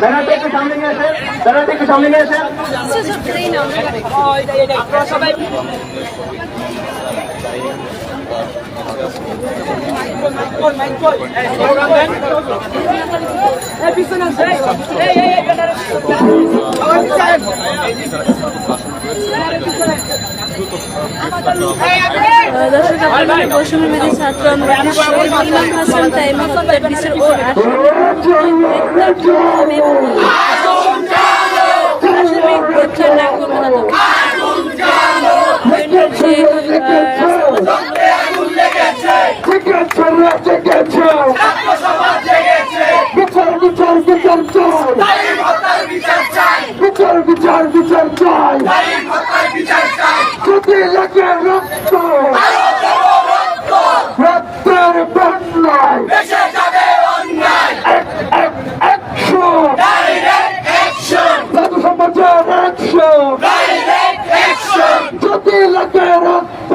ব্যানারটা একটু সামনে নিয়ে আসেন ব্যানারটা একটু সামনে নিয়ে আসেন সবাই দর্শক আপনাদের বৈষম্য মেধি ছাত্র আন্দোলনের ইমাম হাসান বিচার বিচার চাই বিচার বিচার বিচার চাই যদি লাগে রক্ত রক্তের বন্যায় যদি লাগে রক্ত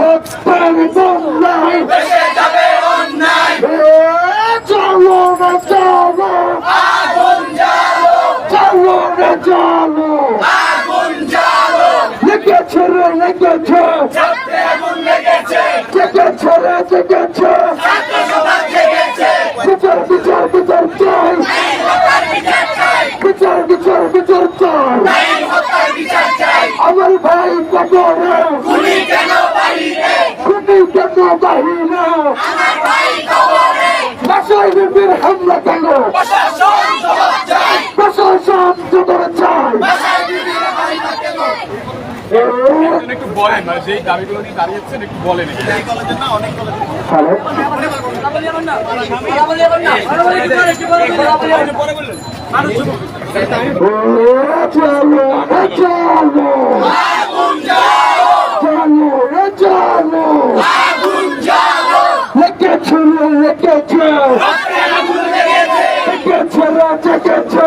রক্তের বন্যায় চলো না চলো চলো রে লেগেছে। লেগেছে। রে লেগেছে। বিচার বিচার বিচার চাই। বিচার বিচার বিচার চাই। আমার ভাই কবরে খুনি কেন বাহিরে বাসায় বিপির হামলা কেন প্রশাসন জোগাড় চাই একটু বলেন মানে যেই দাবিগুলো নিয়ে দাঁড়িয়েছেন একটু বলেন হ্যালো ও চলো রে চলো চলো রে চলো লেগেছে। রে লেগেছে। লেগেছে রে লেগেছে।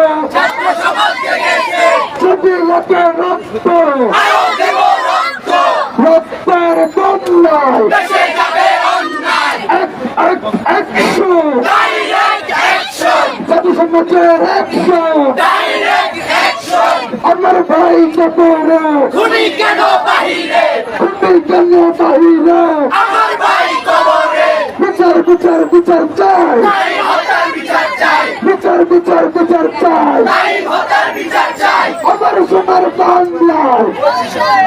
যদি লাগে রক্ত বন্যায় এক এক অ্যাকশন জাতি সমাজের অ্যাকশন আমার ভাই কবরে খুনি কেন বাহিরে খুবই কেন বাহিরে আমার ভাই কবরে বিচার বিচার বিচার চাই বিচার বিচার বিচার চাই হতার বিচার চাই আমার সোনার বাংলায়